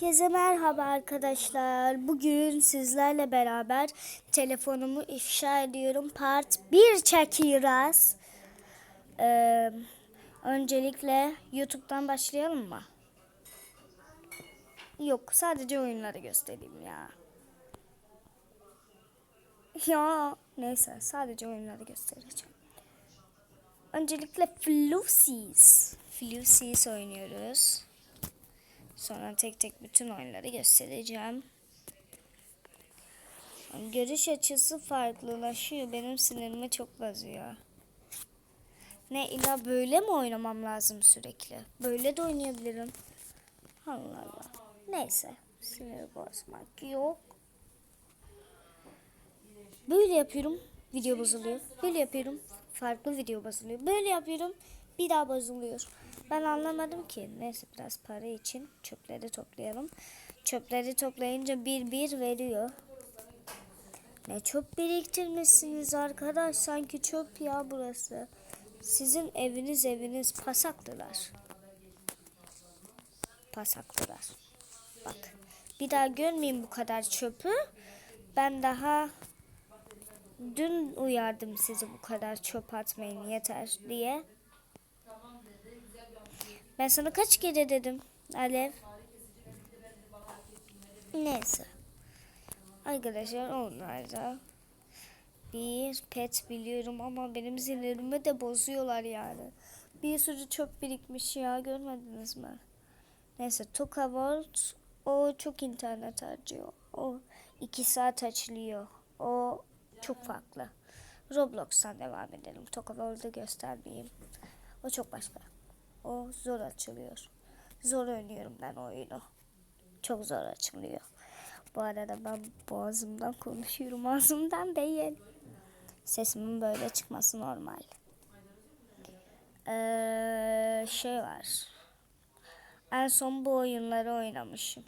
Herkese merhaba arkadaşlar. Bugün sizlerle beraber telefonumu ifşa ediyorum. Part 1 çekiyoruz. Ee, öncelikle YouTube'dan başlayalım mı? Yok sadece oyunları göstereyim ya. Ya neyse sadece oyunları göstereceğim. Öncelikle Flusies. Flusies oynuyoruz. Sonra tek tek bütün oyunları göstereceğim. Görüş açısı farklılaşıyor. Benim sinirimi çok bozuyor. Ne illa böyle mi oynamam lazım sürekli? Böyle de oynayabilirim. Allah Allah. Neyse. Sinir bozmak yok. Böyle yapıyorum. Video bozuluyor. Böyle yapıyorum. Farklı video bozuluyor. Böyle yapıyorum. Bir daha bozuluyor. Ben anlamadım ki. Neyse biraz para için çöpleri toplayalım. Çöpleri toplayınca bir bir veriyor. Ne çöp biriktirmişsiniz arkadaş. Sanki çöp ya burası. Sizin eviniz eviniz pasaklılar. Pasaklılar. Bak. Bir daha görmeyeyim bu kadar çöpü. Ben daha dün uyardım sizi bu kadar çöp atmayın yeter diye. Ben sana kaç kere dedim Alev. Neyse. Arkadaşlar onlar da bir pet biliyorum ama benim sinirimi de bozuyorlar yani. Bir sürü çöp birikmiş ya görmediniz mi? Neyse Tokavolt o çok internet harcıyor. O iki saat açılıyor. O çok farklı. Roblox'tan devam edelim. Tokavolt'u göstermeyeyim. O çok başka. O zor açılıyor. Zor oynuyorum ben oyunu. Çok zor açılıyor. Bu arada ben boğazımdan konuşuyorum. Ağzımdan değil. Sesimin böyle çıkması normal. Ee, şey var. En son bu oyunları oynamışım.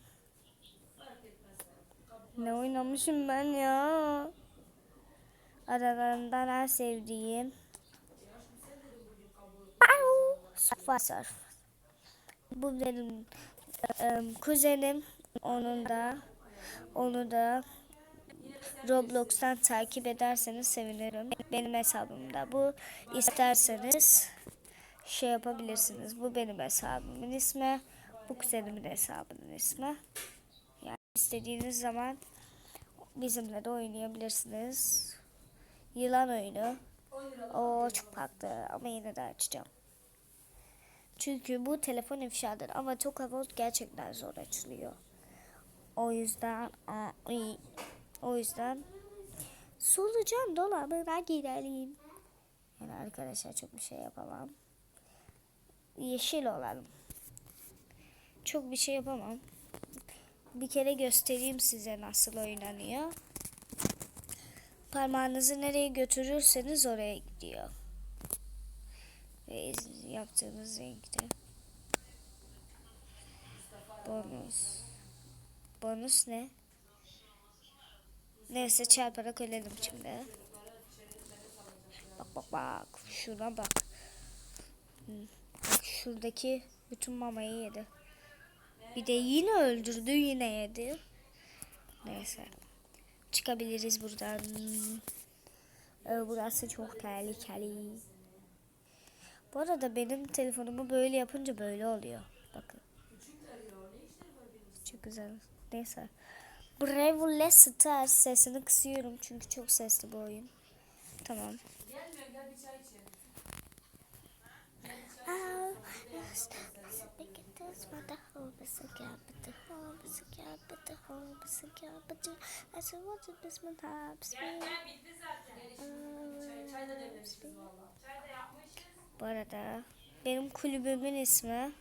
Ne oynamışım ben ya? Aralarından en sevdiğim Surf. Bu benim e, kuzenim. Onun da onu da Roblox'tan takip ederseniz sevinirim. Benim hesabımda bu. İsterseniz şey yapabilirsiniz. Bu benim hesabımın ismi. Bu kuzenimin hesabının ismi. Yani istediğiniz zaman bizimle de oynayabilirsiniz. Yılan oyunu. O çok farklı ama yine de açacağım. Çünkü bu telefon ifşadır ama Tokavolt gerçekten zor açılıyor. O yüzden o yüzden solucan dolabına girelim. Yani arkadaşlar çok bir şey yapamam. Yeşil olalım. Çok bir şey yapamam. Bir kere göstereyim size nasıl oynanıyor. Parmağınızı nereye götürürseniz oraya gidiyor. Ve yaptığınız renkte. Bonus. Bonus ne? Neyse çarparak ölelim şimdi. Bak bak bak. Şuna bak. Bak şuradaki bütün mamayı yedi. Bir de yine öldürdü yine yedi. Neyse. Çıkabiliriz buradan. Ee, Burası çok tehlikeli. Bu arada benim telefonumu böyle yapınca böyle oluyor. Bakın. Çok güzel. Neyse. Bravely Stars sesini kısıyorum çünkü çok sesli bu oyun. Tamam. Bu arada benim kulübümün ismi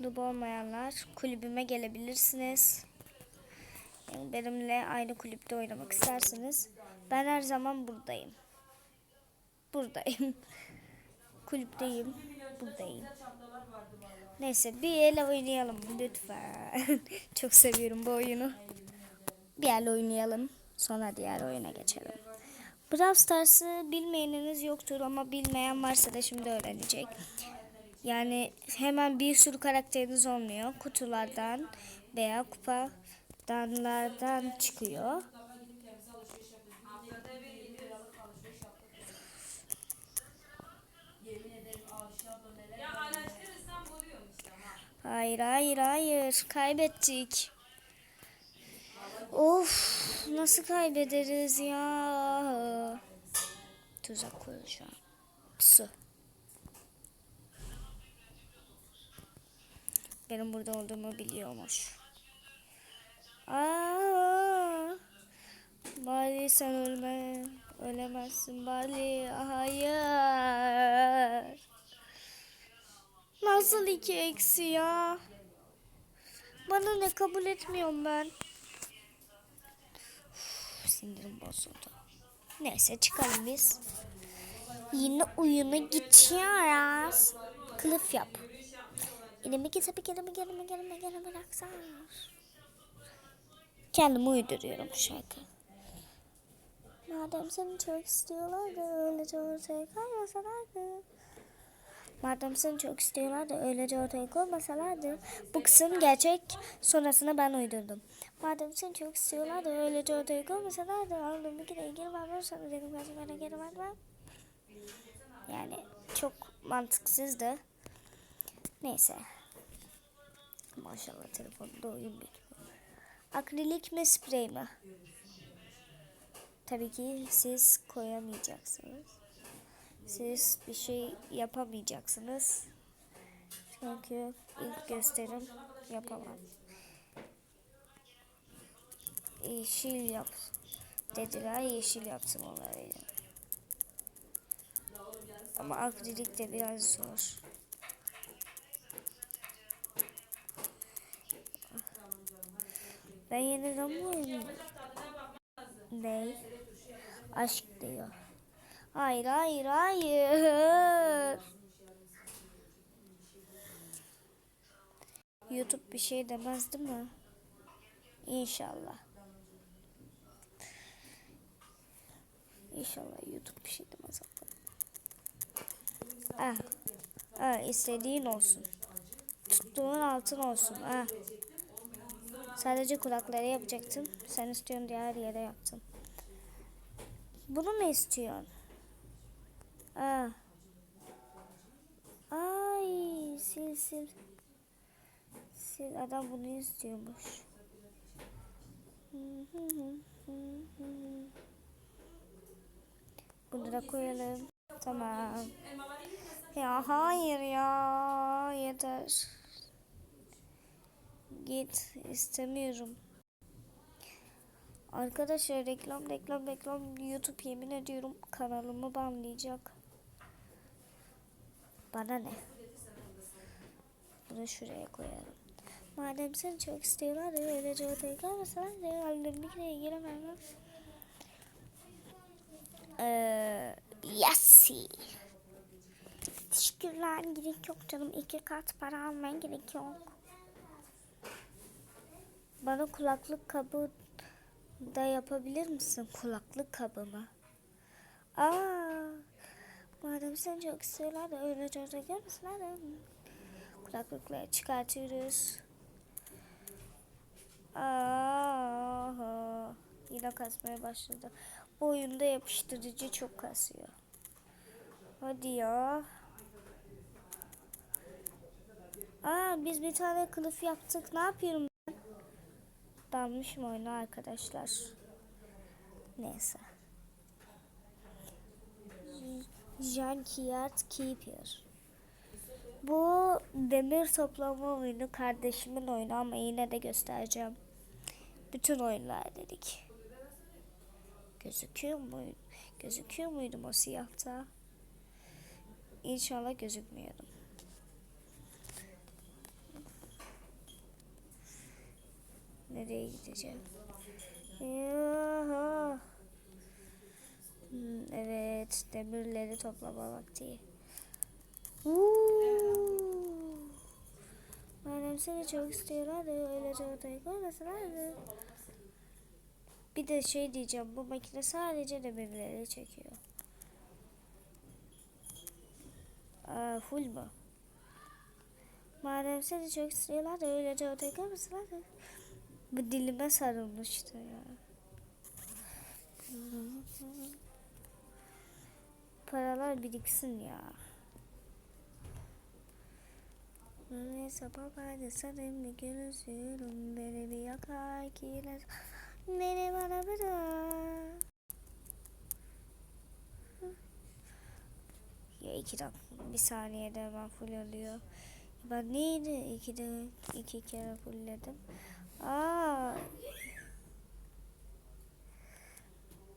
Noob olmayanlar kulübüme gelebilirsiniz. Benimle aynı kulüpte oynamak isterseniz ben her zaman buradayım. Buradayım. Kulüpteyim. Buradayım. Neyse bir el oynayalım lütfen. Çok seviyorum bu oyunu. Bir el oynayalım. Sonra diğer oyuna geçelim. Brawl Stars'ı bilmeyeniniz yoktur ama bilmeyen varsa da şimdi öğrenecek. Yani hemen bir sürü karakteriniz olmuyor. Kutulardan veya kupa danlardan çıkıyor. Hayır hayır hayır kaybettik. Of nasıl kaybederiz ya? Tuzak kuracağım. Su. Benim burada olduğumu biliyormuş. Aa, Bali sen ölme. Ölemezsin Bali. Hayır. Nasıl iki eksi ya? Bana ne kabul etmiyorum ben. Uf, sinirim bozuldu. Neyse çıkalım biz. Yine oyuna geçiyoruz. Kılıf yap. Elimi tabii gelime gelime gelime gelime raksan. Kendimi uyduruyorum şarkı. Madem seni çok istiyorlardı öylece ortaya koymasalardı. Madem seni çok istiyorlardı öylece ortaya koymasalardı. Bu kısım gerçek sonrasında ben uydurdum. Madem seni çok istiyorlardı öylece ortaya koymasalardı. Aldım bir kere vermem sana dedim kaç bana geri vermem. Yani çok mantıksızdı. Neyse. Maşallah telefonda oyun. Akrilik mi sprey mi? Tabii ki siz koyamayacaksınız. Siz bir şey yapamayacaksınız. Çünkü ilk gösterim yapamam. Yeşil yap dediler. Yeşil yaptım onları. Ama akrilik de biraz zor. Ben yeniden mi oynuyorum? Ne? Aşk diyor. Hayır hayır hayır. YouTube bir şey demez değil mi? İnşallah. İnşallah YouTube bir şey demez. Ah. Ah istediğin olsun. Tuttuğun altın olsun. Ah. Sadece kulakları yapacaktın. Sen istiyorsun diye her yere yaptın. Bunu mu istiyorsun? Aa. Ay sil sil. Sil adam bunu istiyormuş. Bunu da koyalım. Tamam. Ya hayır ya. Yeter. Git istemiyorum. Arkadaşlar reklam reklam reklam YouTube yemin ediyorum kanalımı banlayacak. Bana ne? Bunu şuraya koyalım. Madem sen çok istiyorlar da öylece ortaya kalmasalar da hallerini kireye giremem. Eee yasi. Teşekkürler gerek yok canım. iki kat para almaya gerek yok. Bana kulaklık kabı da yapabilir misin? Kulaklık kabımı. Aa, madem sen çok istiyorlar da öylece orada gelmesinler de kulaklıkları çıkartıyoruz. Aa, yine kasmaya başladı. Bu oyunda yapıştırıcı çok kasıyor. Hadi ya. Aa, biz bir tane kılıf yaptık. Ne yapıyorum ben? Dalmışım oyuna arkadaşlar. Neyse. Junkyard Keeper. Bu demir toplama oyunu kardeşimin oyunu ama yine de göstereceğim. Bütün oyunlar dedik. Gözüküyor mu? Gözüküyor muydum o siyahta? İnşallah gözükmüyordum. Nereye gideceğim? Hmm, evet, demirleri toplama vakti. Madem seni çok istiyorlardı, öylece ortaya koymasalardı. Bir de şey diyeceğim, bu makine sadece demirleri çekiyor. Full mu? Madem seni çok istiyorlar da öylece ortaya kalmasınlar da. Bu dilime sarılmıştı ya. Paralar biriksin ya. Neyse babaydı sarımlı gözüm beni bir yakar kiler beni bana bırak. Ya iki dakika bir saniyede hemen full oluyor. Ben neydi iki de iki kere fullledim. Aa.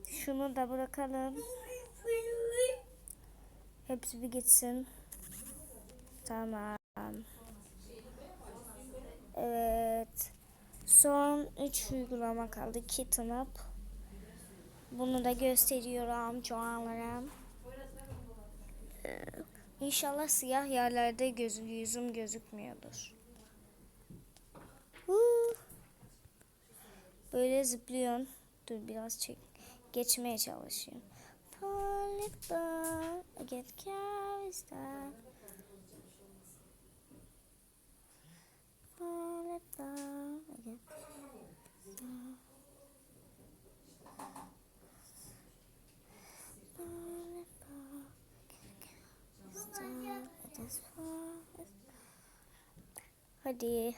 Şunu da bırakalım. Hepsi bir gitsin. Tamam. Evet. Son 3 uygulama kaldı. Kitten Up. Bunu da gösteriyorum çoğallarım. İnşallah siyah yerlerde gözüm, yüzüm gözükmüyordur. Böyle zıplıyorsun. Dur biraz çek. Geçmeye çalışıyorum. Hadi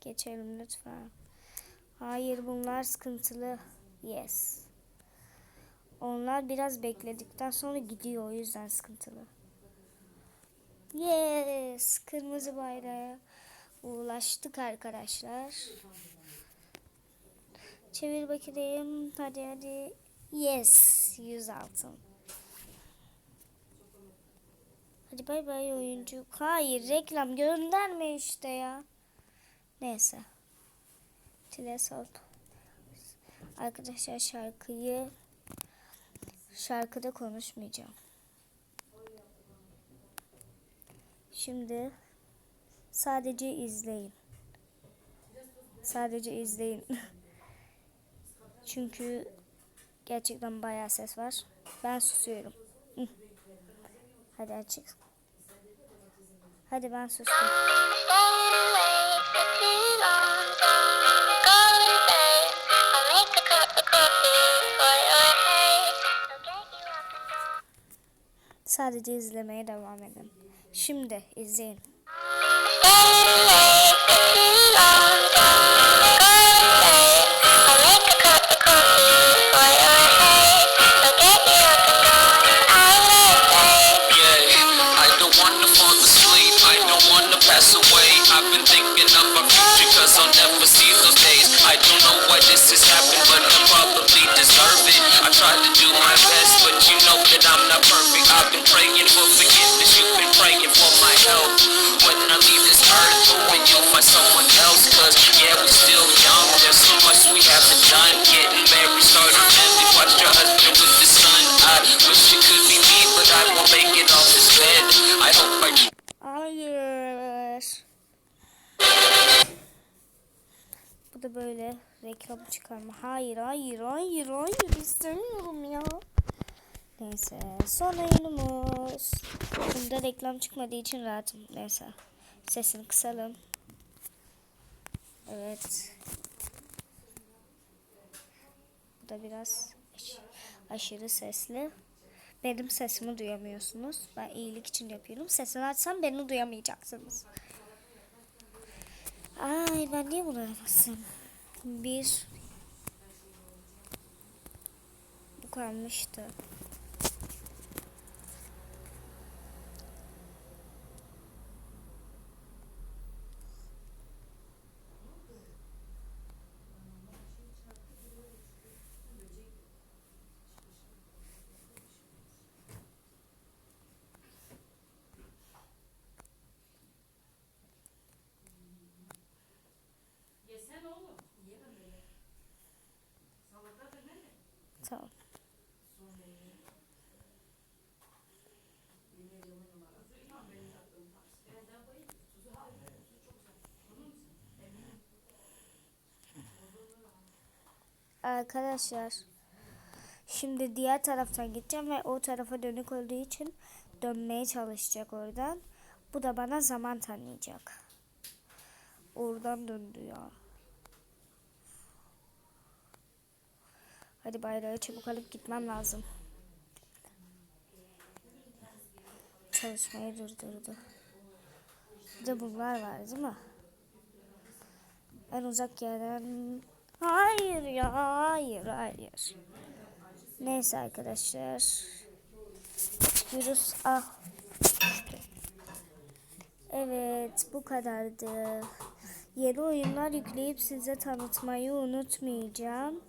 geçelim lütfen. Hayır bunlar sıkıntılı. Yes. Onlar biraz bekledikten sonra gidiyor o yüzden sıkıntılı. Yes. Kırmızı bayrağa ulaştık arkadaşlar. Çevir bakayım. Hadi hadi. Yes. 100 altın. Hadi bay bay oyuncu. Hayır reklam gönderme işte ya. Neyse. Telesop. Arkadaşlar şarkıyı şarkıda konuşmayacağım. Şimdi sadece izleyin. Sadece izleyin. Çünkü gerçekten bayağı ses var. Ben susuyorum. Hadi açık. Hadi ben sustum. Sadece izlemeye devam edin. Şimdi izleyin. Böyle reklam çıkarma. Hayır, hayır, hayır, hayır istemiyorum ya. Neyse, son oyunumuz. Bunda reklam çıkmadığı için rahatım. Neyse, sesini kısalım. Evet. Bu da biraz aş- aşırı sesli. Benim sesimi duyamıyorsunuz. Ben iyilik için yapıyorum. Sesini açsam beni duyamayacaksınız. Ay ben niye bunu yapasın? Bir bu kalmıştı. Tamam. Arkadaşlar şimdi diğer taraftan gideceğim ve o tarafa dönük olduğu için dönmeye çalışacak oradan. Bu da bana zaman tanıyacak. oradan döndü ya. Hadi bayrağı çabuk alıp gitmem lazım. Çalışmayı durdurdu. Bir de bunlar var değil mi? En uzak yerden... Hayır ya, hayır, hayır. Neyse arkadaşlar. Virüs ah. Evet, bu kadardı. Yeni oyunlar yükleyip size tanıtmayı unutmayacağım.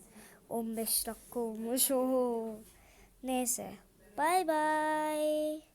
15 dakika olmuş. Oho. Neyse. Bay bay.